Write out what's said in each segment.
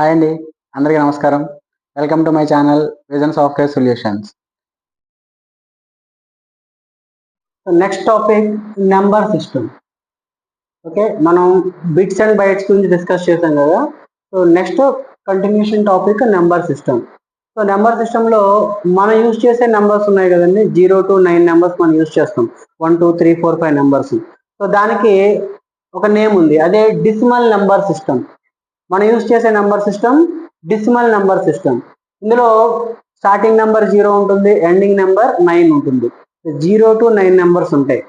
Hi అండి అందరికీ నమస్కారం. Welcome to my channel vision software solutions. Next topic number system okay మనం bits and bytes గురించి discuss చేసాం కదా. So next continuation topic number system so number సిస్టంలో మనం యూజ్ చేసే నెంబర్స్ ఉన్నాయి కదండి. జీరో టు నైన్ నెంబర్స్ మనం యూజ్ చేస్తాం. One two three four five numbers so దానికి ఒక నేమ్ ఉంది. అదే డిసిమల్ నెంబర్ సిస్టమ్ మనం యూజ్ చేసే number system decimal number system ఇందులో స్టార్టింగ్ నెంబర్ జీరో ఉంటుంది ఎండింగ్ నెంబర్ నైన్ ఉంటుంది. జీరో టు నైన్ నెంబర్స్ ఉంటాయి.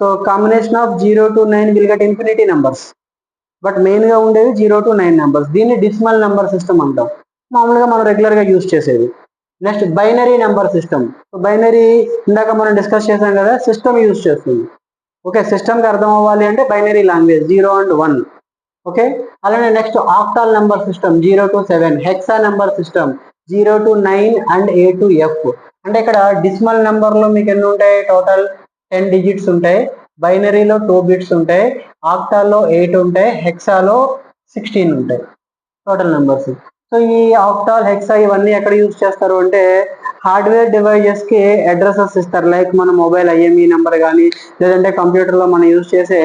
So combination of zero to nine will get infinity numbers but మెయిన్గా ఉండేవి జీరో టు నైన్ నెంబర్స్ దీన్ని decimal number system అంటాం. మామూలుగా మనం రెగ్యులర్గా యూజ్ చేసేది. Next binary number system binary ఇందాక మనం డిస్కస్ చేసాం కదా సిస్టమ్ యూజ్ చేస్తుంది. ఓకే సిస్టమ్కి అర్థం అవ్వాలి అంటే binary language zero and one okay? అలానే next octal number system zero to seven hexa number system zero to nine and A to F అంటే ఇక్కడ డిస్మల్ నెంబర్లో మీకు ఎన్ని ఉంటాయి? టోటల్ టెన్ డిజిట్స్ ఉంటాయి. బైనరీలో టూ బిట్స్ ఉంటాయి. ఆక్టాల్లో ఎయిట్ ఉంటాయి. హెక్సాలో సిక్స్టీన్ ఉంటాయి. టోటల్ నెంబర్స్ సో ఈ ఆక్టాల్ హెక్సా ఇవన్నీ ఎక్కడ యూజ్ చేస్తారు అంటే హార్డ్వేర్ డివైజెస్కి అడ్రసెస్ ఇస్తారు. లైక్ మన మొబైల్ ఐఎంఈ నెంబర్ కానీ లేదంటే కంప్యూటర్లో మనం యూజ్ చేసే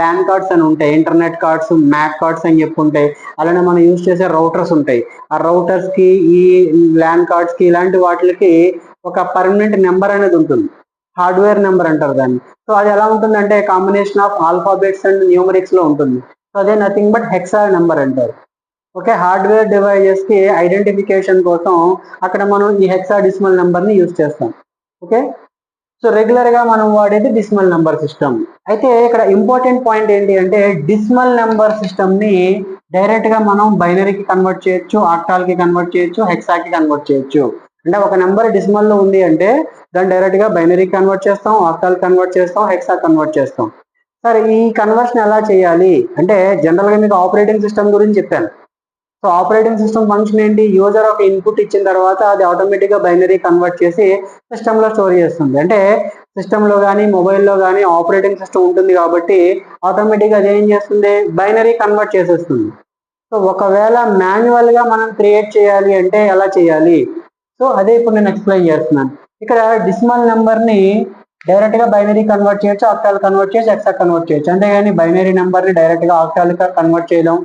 ల్యాండ్ కార్డ్స్ అని ఉంటాయి ఇంటర్నెట్ కార్డ్స్ మ్యాక్ కార్డ్స్ అని చెప్పి ఉంటాయి. అలానే మనం యూజ్ చేసే రౌటర్స్ ఉంటాయి. ఆ రౌటర్స్కి ఈ ల్యాండ్ కార్డ్స్కి ఇలాంటి వాటికి ఒక పర్మనెంట్ నెంబర్ అనేది ఉంటుంది. హార్డ్వేర్ నెంబర్ అంటారు దాన్ని. సో అది ఎలా ఉంటుంది అంటే కాంబినేషన్ ఆఫ్ ఆల్ఫాబెట్స్ అండ్ న్యూమరిక్స్లో ఉంటుంది. సో అదే నథింగ్ బట్ హెక్సా నెంబర్ అంటారు. ఓకే హార్డ్వేర్ డివైజెస్కి ఐడెంటిఫికేషన్ కోసం అక్కడ మనం ఈ హెక్సా డిసిమల్ నెంబర్ని యూజ్ చేస్తాం. ఓకే సో రెగ్యులర్గా మనం వాడేది డిస్మల్ నెంబర్ సిస్టమ్ అయితే ఇక్కడ ఇంపార్టెంట్ పాయింట్ ఏంటి అంటే డిస్మల్ నెంబర్ సిస్టమ్ని డైరెక్ట్గా మనం బైనరీకి కన్వర్ట్ చేయొచ్చు ఆక్టాల్కి కన్వర్ట్ చేయొచ్చు హెక్సా కి కన్వర్ట్ చేయొచ్చు. అంటే ఒక నెంబర్ డిస్మల్లో ఉంది అంటే దాన్ని డైరెక్ట్గా బైనరీ కన్వర్ట్ చేస్తాం ఆక్టాల్ కన్వర్ట్ చేస్తాం హెక్సా కన్వర్ట్ చేస్తాం. సరే ఈ కన్వర్షన్ ఎలా చేయాలి? అంటే జనరల్గా మీకు ఆపరేటింగ్ సిస్టమ్ గురించి చెప్పాను. సో ఆపరేటింగ్ సిస్టమ్ ఫంక్షన్ ఏంటి? యూజర్ ఒక ఇన్పుట్ ఇచ్చిన తర్వాత అది ఆటోమేటిక్గా బైనరీ కన్వర్ట్ చేసి సిస్టంలో స్టోర్ చేస్తుంది. అంటే సిస్టంలో కానీ మొబైల్లో కానీ ఆపరేటింగ్ సిస్టమ్ ఉంటుంది కాబట్టి ఆటోమేటిక్గా అది ఏం చేస్తుంది? బైనరీ కన్వర్ట్ చేసేస్తుంది. సో ఒకవేళ మాన్యువల్గా మనం క్రియేట్ చేయాలి అంటే ఎలా చేయాలి? సో అదే ఇప్పుడు నేను ఎక్స్ప్లెయిన్ చేస్తున్నాను. ఇక్కడ డిసిమల్ నెంబర్ని డైరెక్ట్గా బైనరీ కన్వర్ట్ చేయొచ్చు ఆక్టాల్ కన్వర్ట్ చేయొచ్చు ఎక్సా కన్వర్ట్ చేయొచ్చు. అంతేగాని బైనరీ నెంబర్ని డైరెక్ట్గా డైరెక్ట్ ఆక్టాల్ కన్వర్ట్ చేయడం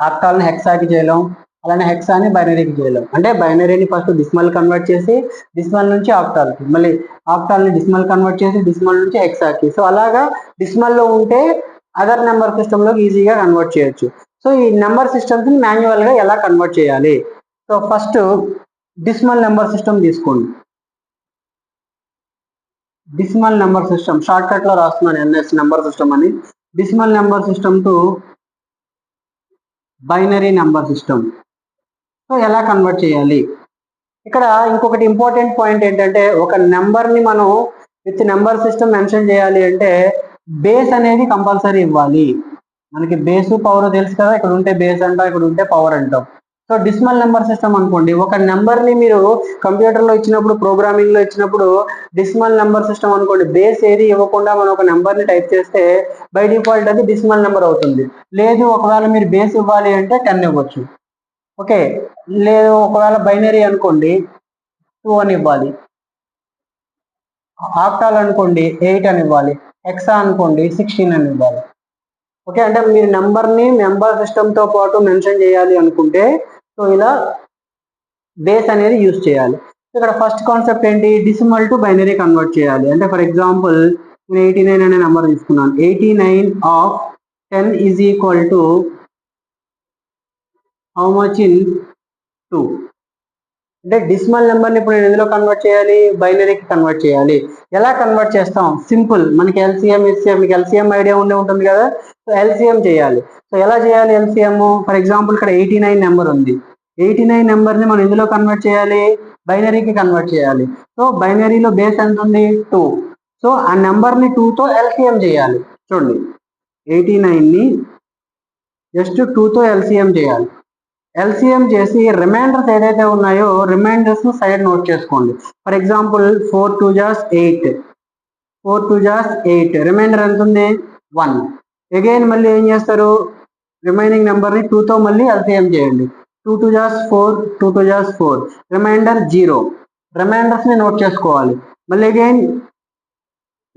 ఆక్టాల్ని హెక్సాకి చేయలేం అలానే హెక్సాని బైనరీకి చేయలేం. అంటే బైనరీని ఫస్ట్ డిస్మల్ కన్వర్ట్ చేసి డిస్మల్ నుంచి ఆక్టాల్కి మళ్ళీ ఆక్టాల్ని డిస్మల్ కన్వర్ట్ చేసి డిస్మల్ నుంచి హెక్సాకి. సో అలాగా డిస్మల్లో ఉంటే అదర్ నెంబర్ సిస్టంలోకి ఈజీగా కన్వర్ట్ చేయొచ్చు. సో ఈ నెంబర్ సిస్టమ్స్ని మాన్యువల్గా ఎలా కన్వర్ట్ చేయాలి? So first decimal number system తీసుకోండి. డిస్మల్ నెంబర్ సిస్టమ్ షార్ట్కట్లో రాస్తున్నాను ఎన్ఎస్ నెంబర్ సిస్టమ్ అని. Decimal number system to binary number system so ఎలా కన్వర్ట్ చేయాలి? ఇక్కడ ఇంకొకటి ఇంపార్టెంట్ పాయింట్ ఏంటంటే ఒక నెంబర్ని మనం విత్ నెంబర్ సిస్టమ్ మెన్షన్ చేయాలి అంటే బేస్ అనేది కంపల్సరీ ఇవ్వాలి. మనకి బేస్ పవర్ తెలుసు కదా ఇక్కడ ఉంటే బేస్ అంటాం ఇక్కడ ఉంటే పవర్ అంటాం. సో డిస్మల్ నెంబర్ సిస్టమ్ అనుకోండి. ఒక నెంబర్ని మీరు కంప్యూటర్లో ఇచ్చినప్పుడు ప్రోగ్రామింగ్లో ఇచ్చినప్పుడు డిస్మల్ నెంబర్ సిస్టమ్ అనుకోండి. బేస్ ఏది ఇవ్వకుండా మనం ఒక నెంబర్ని టైప్ చేస్తే బై డిఫాల్ట్ అది డిస్మల్ నెంబర్ అవుతుంది. లేదు ఒకవేళ మీరు బేస్ ఇవ్వాలి అంటే టెన్ ఇవ్వచ్చు. ఓకే? లేదు ఒకవేళ బైనరీ అనుకోండి టూ అని ఇవ్వాలి. ఆక్టాల్ అనుకోండి ఎయిట్ అని ఇవ్వాలి. ఎక్సా అనుకోండి సిక్స్టీన్ అని ఇవ్వాలి. ఓకే? అంటే మీరు నెంబర్ని నెంబర్ సిస్టమ్తో పాటు మెన్షన్ చేయాలి అనుకుంటే సో ఇలా బేస్ అనేది యూజ్ చేయాలి. ఇక్కడ ఫస్ట్ కాన్సెప్ట్ ఏంటి? డిసిమల్ టు బైనరీ కన్వర్ట్ చేయాలి. అంటే ఫర్ ఎగ్జాంపుల్ నేను ఎయిటీ నైన్ అనే నెంబర్ తీసుకున్నాను. Eighty nine of ten is equal to how much in two అంటే డిసిమల్ నెంబర్ని ఇప్పుడు నేను ఎందులో కన్వర్ట్ చేయాలి? బైనరీకి కన్వర్ట్ చేయాలి. ఎలా కన్వర్ట్ చేస్తాం? సింపుల్ మనకి ఎల్సిఎం ఎస్సీఎం మీకు ఎల్సిఎం ఐడియా ఉండే ఉంటుంది కదా? సో ఎల్సిఎం చేయాలి. సో ఎలా చేయాలి ఎల్సిఎం ఫర్ ఎగ్జాంపుల్ ఇక్కడ ఎయిటీ నైన్ నెంబర్ ఉంది. ఎయిటీ నైన్ నెంబర్ని మనం ఎందులో కన్వర్ట్ చేయాలి? బైనరీకి కన్వర్ట్ చేయాలి. సో బైనరీలో బేస్ ఎంత ఉంది టూ సో ఆ నెంబర్ని టూతో ఎల్సిఎం చేయాలి. చూడండి. ఎయిటీ నైన్ని జస్ట్ టూతో ఎల్సిఎం చేయాలి. ఎల్సిఎం చేసి రిమైండర్స్ ఏదైతే ఉన్నాయో రిమైండర్స్ సైడ్ నోట్ చేసుకోండి. ఫర్ ఎగ్జాంపుల్ ఫోర్ టూ జాస్ ఎయిట్ ఫోర్ టూ జాస్ ఎయిట్ రిమైండర్ ఎంత ఉంది వన్ అగైన్ మళ్ళీ ఏం చేస్తారు? రిమైనింగ్ నెంబర్ని టూతో మళ్ళీ ఎల్సిఎం చేయండి. టూ టూ జాస్ ఫోర్ టూ టూ జాస్ ఫోర్. రిమైండర్ జీరో రిమైండర్స్ని నోట్ చేసుకోవాలి. మళ్ళీ again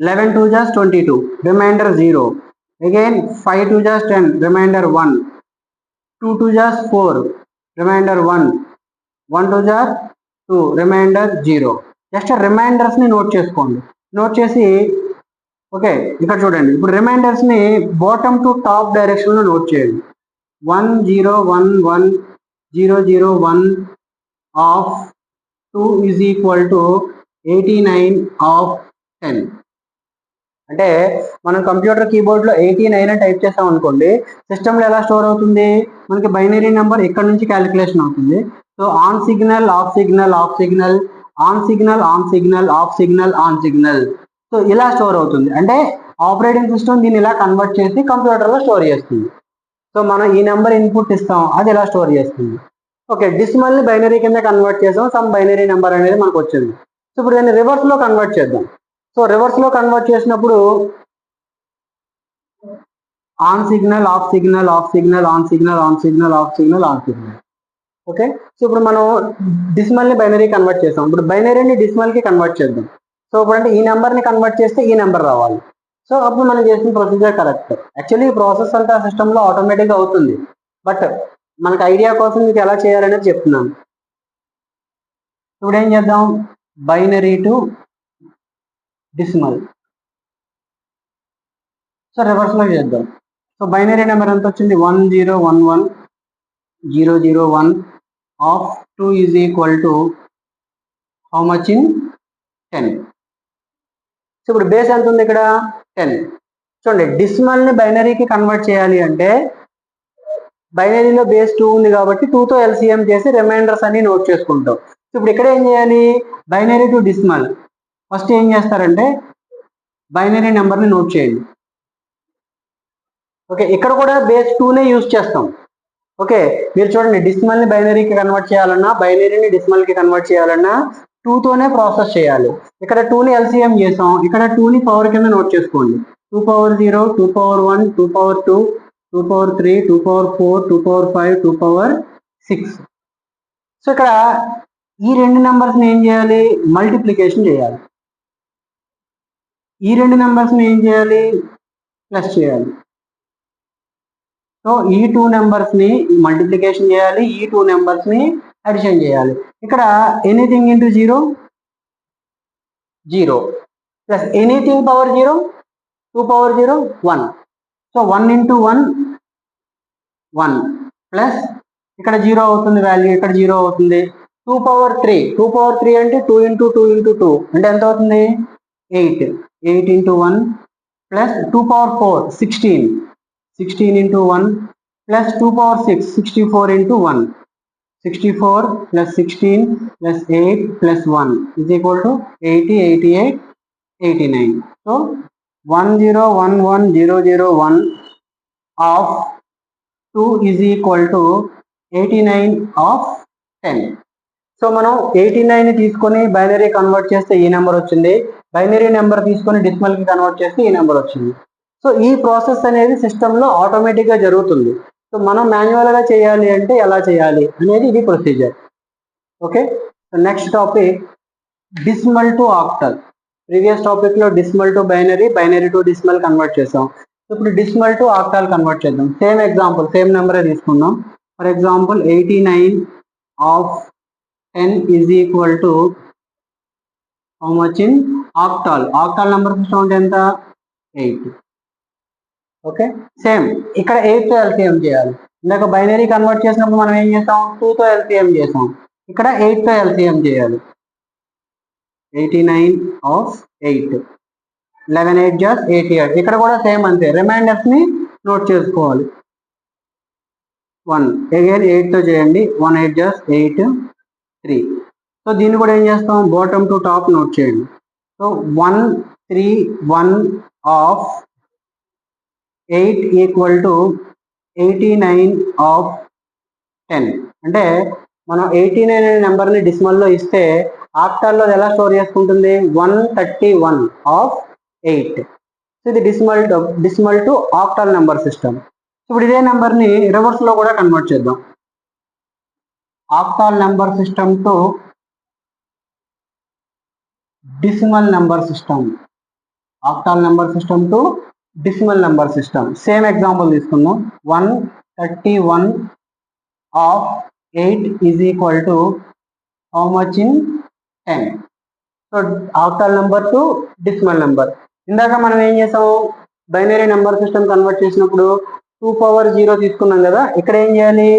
eleven two Jos twenty two reminder zero again five two Jos ten reminder one two two Jos four reminder one one two jar two reminder zero just రిమైండర్స్ని note చేసుకోండి. Note చేసి okay ఇక్కడ చూడండి. ఇప్పుడు రిమైండర్స్ని bottom to top డైరెక్షన్లో note చేయండి. One zero one one zero zero one of two is equal to eighty nine of ten అంటే మనం కంప్యూటర్ కీబోర్డ్లో ఎయిటీ నైన్ అని టైప్ చేస్తాం అనుకోండి సిస్టంలో ఎలా స్టోర్ అవుతుంది? మనకి బైనరీ నెంబర్ ఇక్కడ నుంచి క్యాలిక్యులేషన్ అవుతుంది. So on signal off signal off signal on signal on signal off signal on signal so ఇలా స్టోర్ అవుతుంది. అంటే ఆపరేటింగ్ సిస్టమ్ దీన్ని ఇలా కన్వర్ట్ చేసి కంప్యూటర్లో స్టోర్ చేస్తుంది. సో మనం ఈ నెంబర్ ఇన్పుట్ ఇస్తాం. అది ఎలా స్టోర్ చేస్తుంది? ఓకే డిసిమల్ని బైనరీ కింద కన్వర్ట్ చేసాం. సమ్ బైనరీ నెంబర్ అనేది మనకు వచ్చింది. సో ఇప్పుడు దాన్ని రివర్స్లో కన్వర్ట్ చేద్దాం. సో రివర్స్లో కన్వర్ట్ చేసినప్పుడు on signal off signal off signal on signal on signal off signal on signal okay so ఇప్పుడు మనం డిసిమల్ని బైనరీ కన్వర్ట్ చేస్తాం ఇప్పుడు బైనరీని డిస్మల్కి కన్వర్ట్ చేద్దాం. సో ఇప్పుడు అంటే ఈ నెంబర్ని కన్వర్ట్ చేస్తే ఈ నెంబర్ రావాలి. సో అప్పుడు మనం చేసిన ప్రొసీజర్ కరెక్ట్ యాక్చువల్లీ ప్రాసెస్ అంతా సిస్టంలో ఆటోమేటిక్గా ఆటోమేటిక్ అవుతుంది. బట్ మనకు ఐడియా కోసం మీకు ఎలా చేయాలనేది చెప్తున్నాను ఇప్పుడు ఏం చేద్దాం? బైనరీ టు డిసిమల్ సో రివర్స్లో చేద్దాం. సో బైనరీ నెంబర్ ఎంత వచ్చింది? One zero one one zero zero one of two is equal to how much in ten so ఇప్పుడు బేస్ ఎంత ఉంది ఇక్కడ? టెన్. చూడండి డిస్మల్ని బైనరీకి కన్వర్ట్ చేయాలి అంటే బైనరీలో బేస్ టూ ఉంది కాబట్టి టూతో ఎల్సిఎం చేసి రిమైండర్స్ అన్ని నోట్ చేసుకుంటాం. ఇప్పుడు ఇక్కడ ఏం చేయాలి? Binary to decimal. ఫస్ట్ ఏం చేస్తారంటే బైనరీ నెంబర్ని నోట్ చేయండి. ఓకే ఇక్కడ కూడా బేస్ టూనే యూజ్ చేస్తాం. ఓకే మీరు చూడండి డిస్మల్ని బైనరీకి కన్వర్ట్ చేయాలన్నా బైనరీని డిస్మల్కి కన్వర్ట్ చేయాలన్నా టూతోనే ప్రాసెస్ చేయాలి. ఇక్కడ టూని ఎల్సిఎం చేసాం. ఇక్కడ టూని పవర్ కింద నోట్ చేసుకోండి. Two power zero two power one two power two two power three two power four two power five two power six. So ఇక్కడ ఈ రెండు నెంబర్స్ని ఏం చేయాలి? మల్టిప్లికేషన్ చేయాలి. ఈ రెండు నెంబర్స్ని ఏం చేయాలి? ప్లస్ చేయాలి. సో ఈ టూ నెంబర్స్ని మల్టిప్లికేషన్ చేయాలి. ఈ టూ నెంబర్స్ని అడిషన్ చేయాలి. ఇక్కడ anything into zero zero plus anything power zero two power zero one so one into one one plus ఇక్కడ జీరో అవుతుంది వాల్యూ ఇక్కడ జీరో అవుతుంది. Two power three two power three అంటే two into two into two అంటే ఎంత అవుతుంది? Eight eight into one plus two power four sixteen sixteen into one plus two power six sixty four into one sixty four plus sixteen plus eight plus one equal to to eighty eighty eight eighty nine so one zero one one zero zero one of two to eighty nine of ten so మనం eighty nine తీసుకొని binary convert చేస్తే ఈ number వచ్చింది. Binary number తీసుకొని డిస్మల్కి convert చేస్తే ఈ number వచ్చింది. So ఈ ప్రాసెస్ అనేది సిస్టంలో ఆటోమేటిక్గా జరుగుతుంది. సో మనం మాన్యువల్గా చేయాలి అంటే ఎలా చేయాలి అనేది ఇది procedure okay so next topic decimal to octal previous టాపిక్లో decimal to binary binary to decimal convert చేసాం. ఇప్పుడు డిస్మల్ టు ఆక్టాల్ కన్వర్ట్ చేద్దాం. సేమ్ ఎగ్జాంపుల్ సేమ్ నెంబరే తీసుకుందాం. For example eighty nine of ten is equal to how much in octal octal number system ఎంత? Eight okay? Same. ఇక్కడ ఎయిట్తో LCM చేయాలి. ఇందాక బైనరీ కన్వర్ట్ చేసినప్పుడు మనం ఏం చేస్తాం? టూ తో ఎల్సిఎం చేసాం ఇక్కడ ఎయిట్తో ఎల్సిఎం చేయాలి. Eighty nine of eight eleven eight Jos eighty eight ఇక్కడ కూడా సేమ్ అంతే. రిమైండర్స్ని నోట్ చేసుకోవాలి. వన్. అగైన్ ఎయిట్తో చేయండి. వన్ ఎయిట్ జాస్ ఎయిట్ త్రీ. సో దీన్ని కూడా ఏం చేస్తాం? బాటమ్ టు టాప్ నోట్ చేయండి. So one three one of eight equal to eighty nine of ten. అంటే మనం ఎయిటీ నైన్ అనే నెంబర్ని డిస్మల్లో ఇస్తే ఆఫ్టర్లో ఎలా స్టోర్ చేసుకుంటుంది? One thirty one of eight. So ఇది decimal decimal to octal number system. ఇప్పుడు ఇదే నెంబర్ని రివర్స్లో కూడా కన్వర్ట్ చేద్దాం. Octal number system to decimal number system. Octal number system to decimal number system same example తీసుకుందాం. One thirty one of eight is equal to how much in ten so అవతల number to decimal number ఇందాక మనం ఏం చేసాము? Binary number system convert చేసినప్పుడు two power zero తీసుకున్నాం కదా. ఇక్కడ ఏం చేయాలి?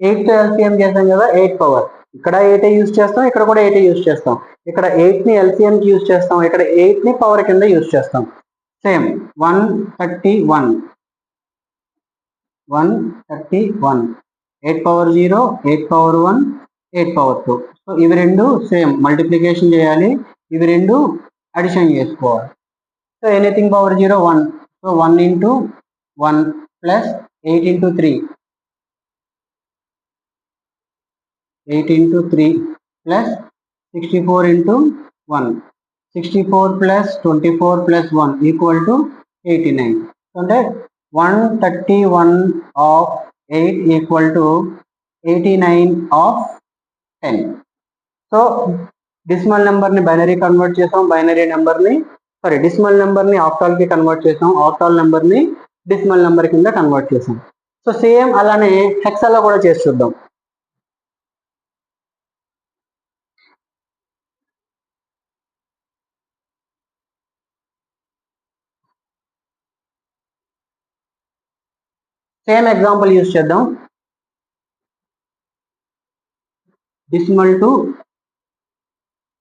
ఎయిట్ ఎల్సిఎం చేసాం కదా. ఎయిట్ పవర్ ఇక్కడ ఎయిటే యూజ్ చేస్తాం. ఇక్కడ కూడా ఎయిటే యూజ్ చేస్తాం. ఇక్కడ ఎయిట్ని ఎల్సిఎం యూజ్ చేస్తాం. ఇక్కడ ఎయిట్ని పవర్ కింద యూజ్ చేస్తాం. Same one thirty one. One thirty one. Eight power zero eight power one eight power two. So ఇవి రెండు సేమ్ మల్టిప్లికేషన్ చేయాలి. ఇవి రెండు అడిషన్ చేసుకోవాలి. So anything power zero one. So one into one plus eight into three. Eight into three plus sixty four into one. Sixty four plus twenty four plus one equal to eighty nine అంటే one thirty one of eight equal to eighty nine of ten so decimal నెంబర్ని binary convert చేసాం binary నెంబర్ని sorry decimal నెంబర్ని ఆక్టాల్కి convert చేసాం octal నెంబర్ని decimal number కింద convert చేసాం. సో సేమ్ అలానే హెక్సాలో కూడా చేసి చూద్దాం. సేమ్ ఎగ్జాంపుల్ యూజ్ చేద్దాం. Decimal to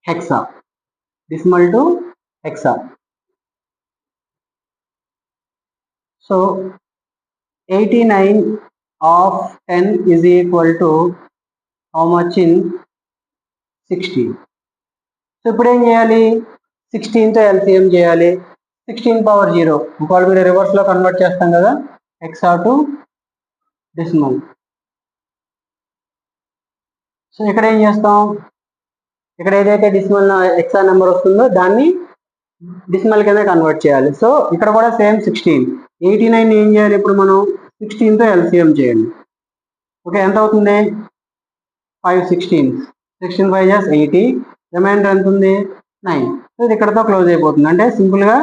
hexa decimal to hexa so eighty nine of ten is equal to how much in sixteen so ఇప్పుడు ఏం చేయాలి? సిక్స్టీన్తో ఎల్సిఎం చేయాలి. సిక్స్టీన్ పవర్ జీరో ఒకవేళ మీరు రివర్స్లో కన్వర్ట్ చేస్తాం కదా. ఎక్సా టు డిసిమల్ సో ఇక్కడ ఏం చేస్తాం? ఇక్కడ ఏదైతే డిసిమల్ ఎక్సా నెంబర్ వస్తుందో దాన్ని డిసిమల్ కింద కన్వర్ట్ చేయాలి. సో ఇక్కడ కూడా సేమ్ సిక్స్టీన్ ఎయిటీ నైన్ ఏం చేయాలి ఇప్పుడు మనం? సిక్స్టీన్తో ఎల్సిఎం చేయండి. ఓకే ఎంత అవుతుంది? ఫైవ్ సిక్స్టీన్ సిక్స్టీన్ ఫైవ్ జాస్ ఎయిటీ రిమైండర్ ఎంత ఉంది? నైన్ సో ఇది ఇక్కడతో క్లోజ్ అయిపోతుంది. అంటే సింపుల్గా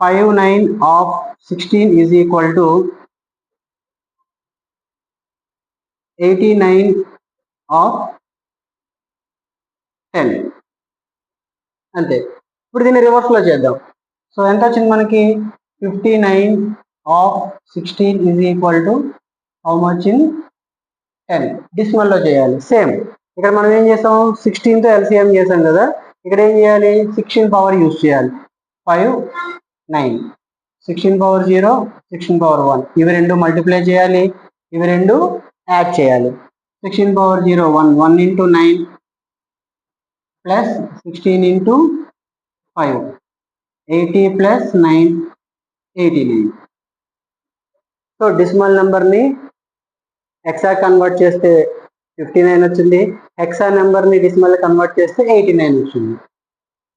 five nine of sixteen is equal to eighty nine of ten అంతే. ఇప్పుడు దీన్ని రివర్స్లో చేద్దాం. సో ఎంత వచ్చింది మనకి? Fifty nine of sixteen is equal to how much in ten డిసిమల్లో చేయాలి. సేమ్ ఇక్కడ మనం ఏం చేసాం సిక్స్టీన్తో ఎల్సిఎం చేసాం కదా. ఇక్కడ ఏం చేయాలి? సిక్స్టీన్ పవర్ యూస్ చేయాలి. Five nine sixteen power zero sixteen power one ఇవి రెండు మల్టిప్లై చేయాలి. ఇవి రెండు యాడ్ చేయాలి. Sixteen power zero one one into nine plus sixteen into five eighty plus nine eighty nine so decimal నెంబర్ని hexa convert చేస్తే fifty nine వచ్చింది hexa నెంబర్ని డిసిమల్ కన్వర్ట్ చేస్తే ఎయిటీ నైన్ వచ్చింది.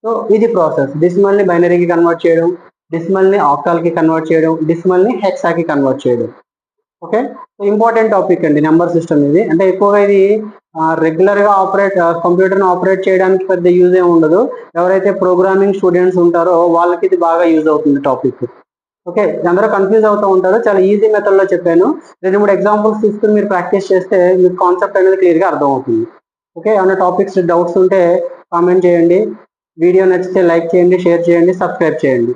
సో ఇది ప్రాసెస్ డిసిమల్ని బైనరీకి కన్వర్ట్ చేయడం డిసిమల్ని ఆక్టాల్కి కన్వర్ట్ చేయడం డిసిమల్ని హెక్సాకి కన్వర్ట్ చేయడం. ఓకే? సో ఇంపార్టెంట్ టాపిక్ అండి నెంబర్ సిస్టమ్ ఇది. అంటే ఎక్కువగా ఇది రెగ్యులర్గా ఆపరేట్ కంప్యూటర్ని ఆపరేట్ చేయడానికి పెద్ద యూజ్ ఏమి ఉండదు. ఎవరైతే ప్రోగ్రామింగ్ స్టూడెంట్స్ ఉంటారో వాళ్ళకి ఇది బాగా యూజ్ అవుతుంది టాపిక్ ఓకే? అందరూ కన్ఫ్యూజ్ అవుతూ ఉంటారు. చాలా ఈజీ మెథడ్లో చెప్పాను. రెండు మూడు ఎగ్జాంపుల్స్ తీసుకుని మీరు ప్రాక్టీస్ చేస్తే మీకు కాన్సెప్ట్ అనేది క్లియర్గా అర్థమవుతుంది. ఓకే? ఏమైనా టాపిక్స్ డౌట్స్ ఉంటే కామెంట్ చేయండి. వీడియో నచ్చితే లైక్ చేయండి షేర్ చేయండి సబ్స్క్రైబ్ చేయండి.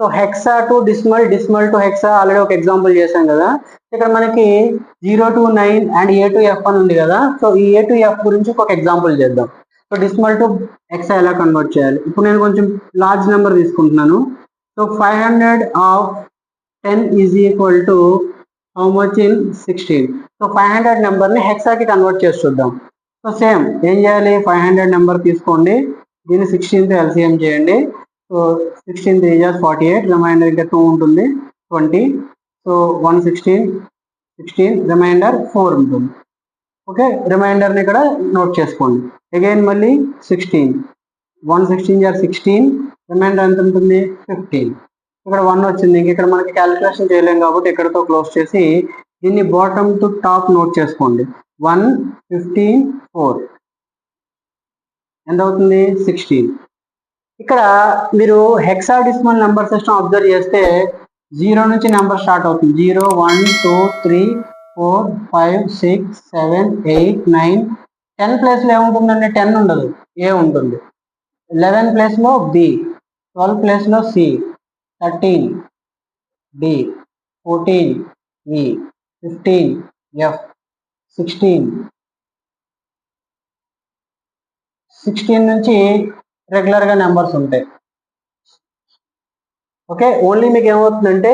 So hexa to decimal decimal to hexa already ఒక ఎగ్జాంపుల్ చేశాం కదా. ఇక్కడ మనకి zero to nine and A to F అని ఉంది కదా. సో ఈ ఏ టు ఎఫ్ గురించి ఒక ఎగ్జాంపుల్ చేద్దాం. సో డిస్మల్ టు హెక్సా ఎలా కన్వర్ట్ చేయాలి? ఇప్పుడు నేను కొంచెం లార్జ్ నెంబర్ తీసుకుంటున్నాను. So five hundred of ten is equal to how much in sixteen so five hundred నెంబర్ని హెక్సాకి కన్వర్ట్ చేసి చూద్దాం. సో సేమ్ ఏం చేయాలి? ఫైవ్ హండ్రెడ్ నెంబర్ తీసుకోండి. దీన్ని సిక్స్టీన్తో ఎల్సిఎం చేయండి. సో సిక్స్టీన్ త్రీ జార్ ఫార్టీ ఎయిట్ రిమైండర్ ఇంకా టూ ఉంటుంది twenty so one sixteen sixteen reminder four ఉంటుంది. ఓకే రిమైండర్ని ఇక్కడ నోట్ చేసుకోండి. అగైన్ మళ్ళీ సిక్స్టీన్ వన్ సిక్స్టీన్ జార్ సిక్స్టీన్ రిమైండర్ ఎంత ఉంటుంది? ఫిఫ్టీన్ ఇక్కడ వన్ వచ్చింది ఇంక ఇక్కడ మనకి క్యాలిక్యులేషన్ చేయలేం కాబట్టి ఇక్కడతో క్లోజ్ చేసి దీన్ని బాటమ్ టు టాప్ నోట్ చేసుకోండి. వన్ ఫిఫ్టీన్ ఫోర్ ఎంత అవుతుంది? సిక్స్టీన్ ఇక్కడ మీరు హెక్సాడిస్మల్ నెంబర్ సిస్టమ్ అబ్జర్వ్ చేస్తే జీరో నుంచి నెంబర్ స్టార్ట్ అవుతుంది. Zero one two three four five six seven eight nine ten ప్లేస్లో ఏముంటుందండి? టెన్ ఉండదు. ఏ ఉంటుంది. లెవెన్ ప్లేస్లో బి ట్వెల్వ్ ప్లేస్లో C thirteen D fourteen E fifteen F sixteen sixteen నుంచి రెగ్యులర్గా నెంబర్స్ ఉంటాయి. ఓకే ఓన్లీ మీకు ఏమవుతుందంటే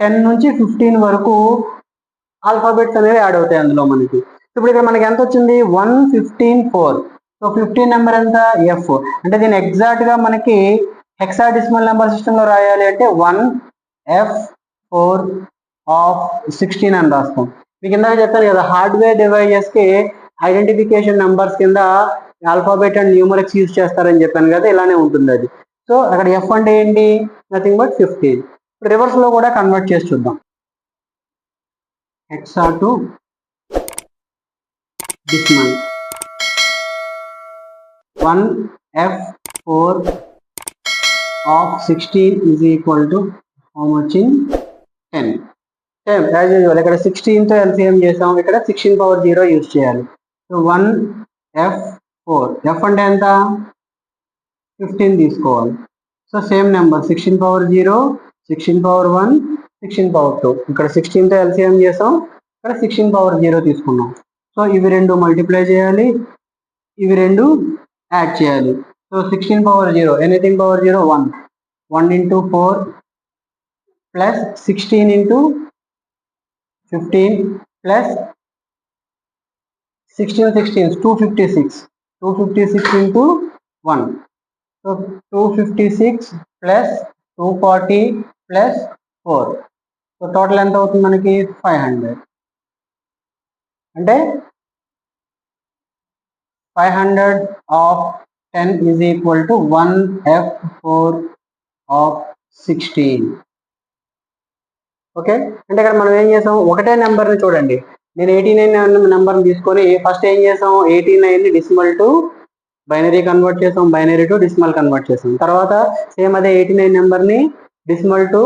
టెన్ నుంచి ఫిఫ్టీన్ వరకు ఆల్ఫాబెట్స్ అనేవి యాడ్ అవుతాయి అందులో మనకి. ఇప్పుడు ఇక్కడ మనకి ఎంత వచ్చింది one fifteen four. So fifteen number ఎంత? ఎఫ్. అంటే దీన్ని ఎగ్జాక్ట్గా మనకి హెక్సాడిసిమల్ నెంబర్ సిస్టమ్లో రాయాలి అంటే one F four of sixteen అని రాస్తాం. మీకు ఇందాక చెప్పాను కదా హార్డ్వేర్ డివైజెస్కి ఐడెంటిఫికేషన్ నెంబర్స్ కింద ఆల్ఫాబెట్ అండ్ న్యూమరిక్స్ యూజ్ చేస్తారని చెప్పాను కదా ఇలానే ఉంటుంది అది. సో అక్కడ ఎఫ్ అంటే ఏంటి? నథింగ్ బట్ ఫిఫ్టీన్ రివర్స్లో కూడా కన్వర్ట్ చేసి చూద్దాం. Hexa to decimal one F four of sixteen is equal to how much in ten same as usual ఇక్కడ సిక్స్టీన్తో ఎల్సిఎం చేసాం ఇక్కడ సిక్స్టీన్ పవర్ జీరో యూజ్ చేయాలి. So one F four. F అంటే ఎంత? ఫిఫ్టీన్ తీసుకోవాలి. So same number. Sixteen power zero sixteen power one sixteen power two. ఇక్కడ సిక్స్టీన్తో ఎల్సిఎం చేసాం. ఇక్కడ సిక్స్టీన్ పవర్ జీరో తీసుకున్నాం. సో ఇవి రెండు మల్టిప్లై చేయాలి. ఇవి రెండు యాడ్ చేయాలి. So sixteen power zero anything power zero one. One into four plus sixteen into fifteen plus sixteen sixteen. Two fifty six two fifty six into one so two fifty six plus two forty plus four so total ఎంత అవుతుంది మనకి? Five hundred అంటే five hundred of ten is equal to one F four of sixteen okay అంటే ఇక్కడ మనం ఏం చేసాం ఒకటే నెంబర్ని చూడండి. నేను ఎయిటీ నైన్ నెంబర్ని తీసుకొని ఫస్ట్ ఏం చేసాం? Eighty nine decimal to binary convert చేసాం. బైనరీ టు డిసిమల్ కన్వర్ట్ చేసాం. తర్వాత సేమ్ అదే ఎయిటీ నైన్ నెంబర్ని డిసిమల్ టు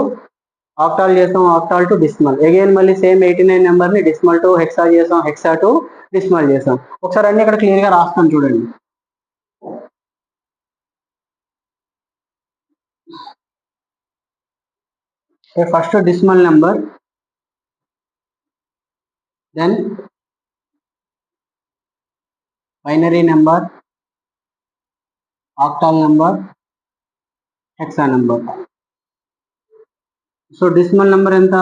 ఆక్టాల్ చేసాం. ఆక్టాల్ టు డిస్మల్ అగైన్ మళ్ళీ సేమ్ ఎయిటీ నైన్ నెంబర్ని డిస్మల్ టు హెక్సా చేసాం. హెక్సా టు డిస్మల్ చేసాం. ఒకసారి అన్ని ఇక్కడ క్లియర్గా రాస్తాను చూడండి. First decimal number then binary number octal number hexa number so decimal number ఎంత?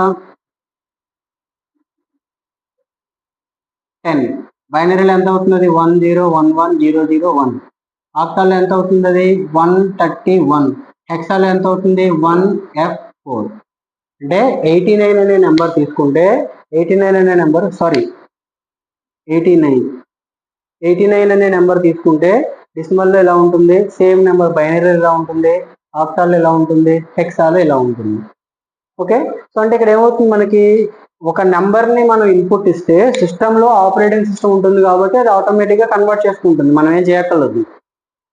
టెన్ బైనరీలో ఎంత అవుతుంది one zero one one zero zero one ఆక్టాల్లో ఎంత అవుతుంది అది వన్ థర్టీ వన్ హెక్సాలో ఎంత అవుతుంది? వన్ ఎఫ్ ఫోర్ అంటే ఎయిటీ నైన్ అనే నెంబర్ తీసుకుంటే ఎయిటీ నైన్ అనే number sorry eighty nine eighty nine అనే నెంబర్ తీసుకుంటే డిస్మల్లో ఎలా ఉంటుంది? సేమ్ నెంబర్ బైనరీ ఎలా ఉంటుంది? ఆక్టాల్లో ఎలా ఉంటుంది? హెక్సాలో ఎలా ఉంటుంది? ఓకే సో అంటే ఇక్కడ ఏమవుతుంది మనకి? ఒక నెంబర్ని మనం ఇన్పుట్ ఇస్తే సిస్టంలో ఆపరేటింగ్ సిస్టమ్ ఉంటుంది కాబట్టి అది ఆటోమేటిక్గా కన్వర్ట్ చేసుకుంటుంది. మనం ఏం చేయక్కర్లేదు.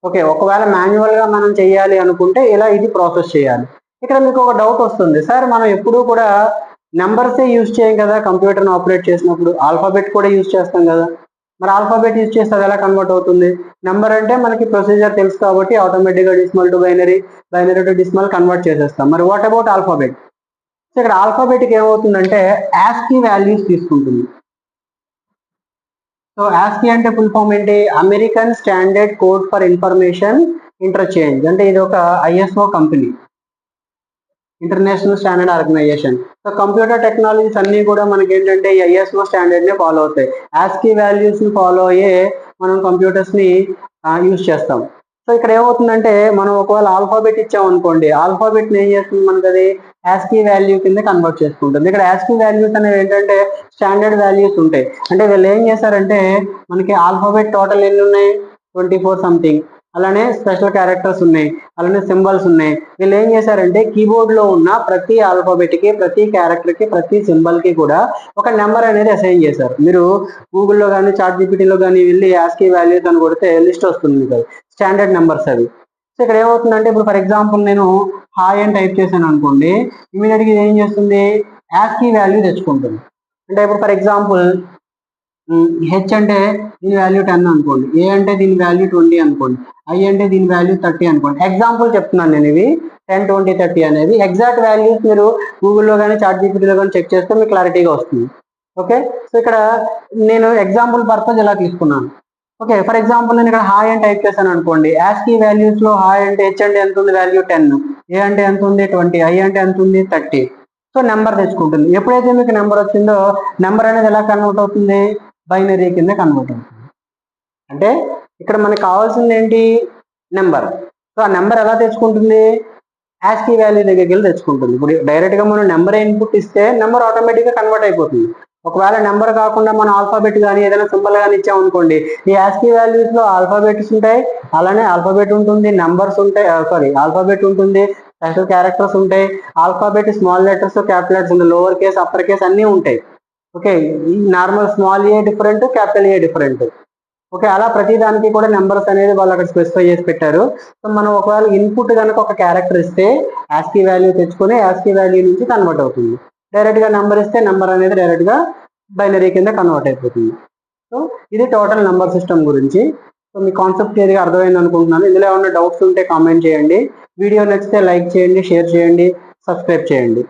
ఓకే ఒకవేళ మాన్యువల్గా మనం చేయాలి అనుకుంటే ఇలా ఇది ప్రాసెస్ చేయాలి. ఇక్కడ మీకు ఒక డౌట్ వస్తుంది. సార్ మనం ఎప్పుడూ కూడా నెంబర్సే యూజ్ చేయం కదా కంప్యూటర్ని ఆపరేట్ చేసినప్పుడు. ఆల్ఫాబెట్ కూడా యూజ్ చేస్తాం కదా. మరి ఆల్ఫాబెట్ యూజ్ చేస్తే అది ఎలా కన్వర్ట్ అవుతుంది? నెంబర్ అంటే మనకి ప్రొసీజర్ తెలుసు కాబట్టి ఆటోమేటిక్గా decimal to binary binary to decimal convert చేసేస్తాం. మరి వాట్ అబౌట్ ఆల్ఫాబెట్ సో ఇక్కడ ఆల్ఫాబెట్కి ఏమవుతుందంటే యాస్కీ వాల్యూస్ తీసుకుంటుంది. సో యాస్కీ అంటే ఫుల్ ఫామ్ ఏంటి? American standard code for information interchange అంటే ఇది ఒక ISO company international standard organization so computer technologies అన్ని కూడా మనకి ఏంటంటే ఐఎస్ఓ స్టాండర్డ్ నే ఫాలో అవుతాయి. యాస్కీ వాల్యూస్ని ఫాలో అయ్యే మనం కంప్యూటర్స్ని యూజ్ చేస్తాం. సో ఇక్కడ ఏమవుతుందంటే మనం ఒకవేళ ఆల్ఫాబెట్ ఇచ్చాం అనుకోండి ఆల్ఫాబెట్ ఏం చేస్తుంది మనకి అది? యాస్కీ వాల్యూ కింద కన్వర్ట్ చేసుకుంటుంది. ఇక్కడ యాస్కీ వాల్యూస్ అనేవి ఏంటంటే స్టాండర్డ్ వాల్యూస్ ఉంటాయి. అంటే వీళ్ళు ఏం చేశారంటే మనకి ఆల్ఫాబెట్ టోటల్ ఎన్ని ఉన్నాయి? ట్వంటీ ఫోర్ సంథింగ్ అలానే స్పెషల్ క్యారెక్టర్స్ ఉన్నాయి అలానే సింబల్స్ ఉన్నాయి. వీళ్ళు ఏం చేశారంటే కీబోర్డ్లో ఉన్న ప్రతి ఆల్ఫాబెట్కి ప్రతి క్యారెక్టర్కి ప్రతి సింబల్కి కూడా ఒక నెంబర్ అనేది అసైన్ చేశారు. మీరు గూగుల్లో కానీ చాట్ జీపీటీలో కానీ వెళ్ళి యాస్కీ వాల్యూస్ అని కొడితే లిస్ట్ వస్తుంది మీకు స్టాండర్డ్ నెంబర్స్ అవి. సో ఇక్కడ ఏమవుతుందంటే ఇప్పుడు ఫర్ ఎగ్జాంపుల్ నేను హాయ్ అని టైప్ చేశాను అనుకోండి ఇమీడియట్గా ఏం చేస్తుంది? యాస్కీ వాల్యూ తెచ్చుకుంటుంది. అంటే ఇప్పుడు ఫర్ ఎగ్జాంపుల్ హెచ్ అంటే దీని వాల్యూ టెన్ అనుకోండి. ఏ అంటే దీని వాల్యూ ట్వంటీ అనుకోండి. ఐ అంటే దీని వాల్యూ థర్టీ అనుకోండి. ఎగ్జాంపుల్ చెప్తున్నాను నేను ఇవి. టెన్ ట్వంటీ థర్టీ అనేది. ఎగ్జాక్ట్ వాల్యూస్ మీరు గూగుల్లో కానీ చాట్ జీపీటీలో కానీ చెక్ చేస్తే మీకు క్లారిటీగా వస్తుంది. ఓకే సో ఇక్కడ నేను ఎగ్జాంపుల్ పర్పస్ ఇలా తీసుకున్నాను? ఓకే ఫర్ ఎగ్జాంపుల్ నేను ఇక్కడ హాయ్ అని టైప్ చేశాను అనుకోండి. యాస్కీ వాల్యూస్లో హాయ్ అంటే హెచ్ అంటే ఎంత ఉంది? వాల్యూ టెన్ ఏ అంటే ఎంత ఉంది? ట్వంటీ ఐ అంటే ఎంత ఉంది? థర్టీ సో నెంబర్ తెచ్చుకుంటుంది. ఎప్పుడైతే మీకు నెంబర్ వచ్చిందో నెంబర్ అనేది ఎలా కన్వర్ట్ అవుతుంది? బైనరీ కింద కన్వర్ట్ అవుతుంది. అంటే ఇక్కడ మనకు కావాల్సింది ఏంటి? నెంబర్ సో ఆ నెంబర్ ఎలా తెచ్చుకుంటుంది? యాస్కీ వాల్యూ దగ్గరికి వెళ్ళి తెచ్చుకుంటుంది. ఇప్పుడు డైరెక్ట్గా మనం నెంబర్ ఇన్పుట్ ఇస్తే నెంబర్ ఆటోమేటిక్గా కన్వర్ట్ అయిపోతుంది. ఒకవేళ నెంబర్ కాకుండా మనం ఆల్ఫాబెట్ కానీ ఏదైనా సింబల్ కానీ ఇచ్చామనుకోండి ఈ యాస్కీ వాల్యూస్లో ఆల్ఫాబెట్స్ ఉంటాయి. అలానే ఆల్ఫాబెట్ ఉంటుంది నెంబర్స్ ఉంటాయి సారీ ఆల్ఫాబెట్ ఉంటుంది స్పెషల్ క్యారెక్టర్స్ ఉంటాయి. Alphabet small letters capital letters ఉంటాయి లోవర్ కేస్ అప్పర్ కేస్ అన్నీ ఉంటాయి. ఓకే ఈ normal small A different capital A different okay అలా ప్రతి దానికి కూడా నెంబర్స్ అనేది వాళ్ళు అక్కడ స్పెసిఫై చేసి పెట్టారు. సో మనం ఒకవేళ ఇన్పుట్ కనుక ఒక క్యారెక్టర్ ఇస్తే యాస్కీ వాల్యూ తెచ్చుకొని యాస్కీ వాల్యూ నుంచి కన్వర్ట్ అవుతుంది. డైరెక్ట్గా నెంబర్ ఇస్తే నెంబర్ అనేది డైరెక్ట్గా బైనరీ కింద కన్వర్ట్ అయిపోతుంది. సో ఇది టోటల్ నెంబర్ సిస్టమ్ గురించి. సో మీ కాన్సెప్ట్ ఏది అర్థమైంది అనుకుంటున్నాను. ఇందులో ఏమైనా డౌట్స్ ఉంటే కామెంట్ చేయండి. వీడియో నచ్చితే లైక్ చేయండి షేర్ చేయండి సబ్స్క్రైబ్ చేయండి.